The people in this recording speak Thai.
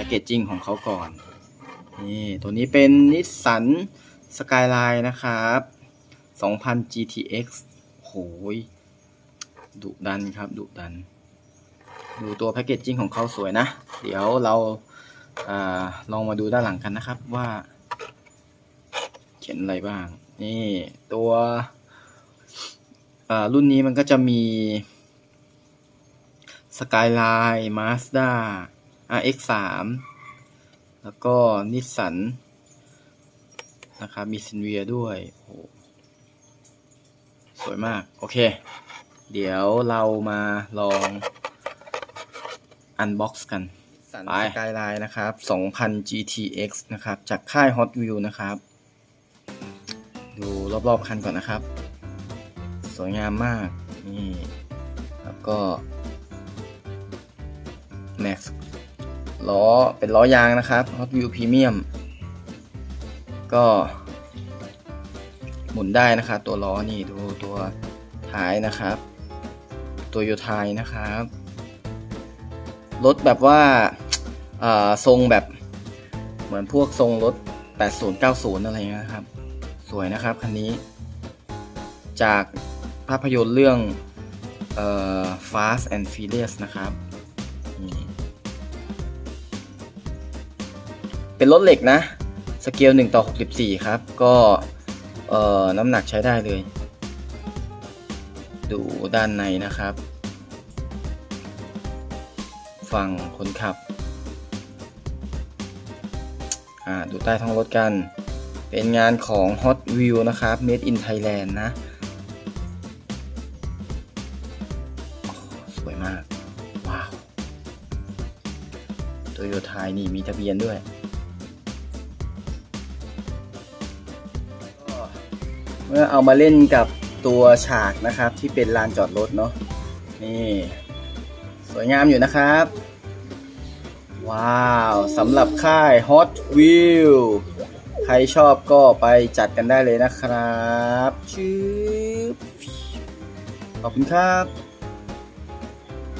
พ็กเกจจิ้งของเขาก่อน นี่ตัวนี้เป็นนิสสันสกายไลน์นะครับ2000 GTX โหยดุดันครับดุดัน ดูตัวแพคเกจจิ้งของเขาสวยนะ เดี๋ยวเราอาลองมาดูด้านหลังกันนะครับว่า เขียนอะไรบ้าง นี่ตัวรุ่นนี้มันก็จะมี Skyline Mazda RX3 แล้วก็นิสสันนะครับมีซินเวียด้วยโอ้โหสวยมาก โอเค เดี๋ยวเรามาลองอันบ็อกซ์กันไปสกายไลน์นะครับ 2000 GTX นะครับ จากค่าย Hot Wheels นะครับ ดูรอบๆคันก่อนนะครับ สวยงามมาก นี่ แล้วก็ Max ล้อเป็นล้อยางนะครับ Hot Wheels Premium ก็หมุนได้นะครับตัวล้อนี่ดูตัวท้ายนะครับ ตัวโยทายนะครับรถแบบว่าอ่าทรงแบบเหมือนพวกทรงรถ 80 90 อะไรเงี้ยครับ สวยนะครับคันนี้ จากภาพยนตร์เรื่องเอ่อ Fast and Furious นะครับ เป็นรถเหล็กนะสเกล1ต่อ64 ครับ ก็เอ่อน้ำหนักใช้ได้เลย ดูด้านในนะครับ ฝั่งคนขับอ่าดูใต้ท้องรถกัน เป็นงานของ Hot Wheel นะครับ Made in Thailand นะสวยมาก ว้าว โตโยไทยนี่มีทะเบียนด้วย เมื่อเอามาเล่นกับตัวฉากนะครับที่เป็นลานจอดรถเนาะนี่สวยงามอยู่นะครับ ว้าวสำหรับค่าย Hot Wheel ใครชอบก็ไปจัดกันได้เลยนะครับชื่อขอบคุณครับ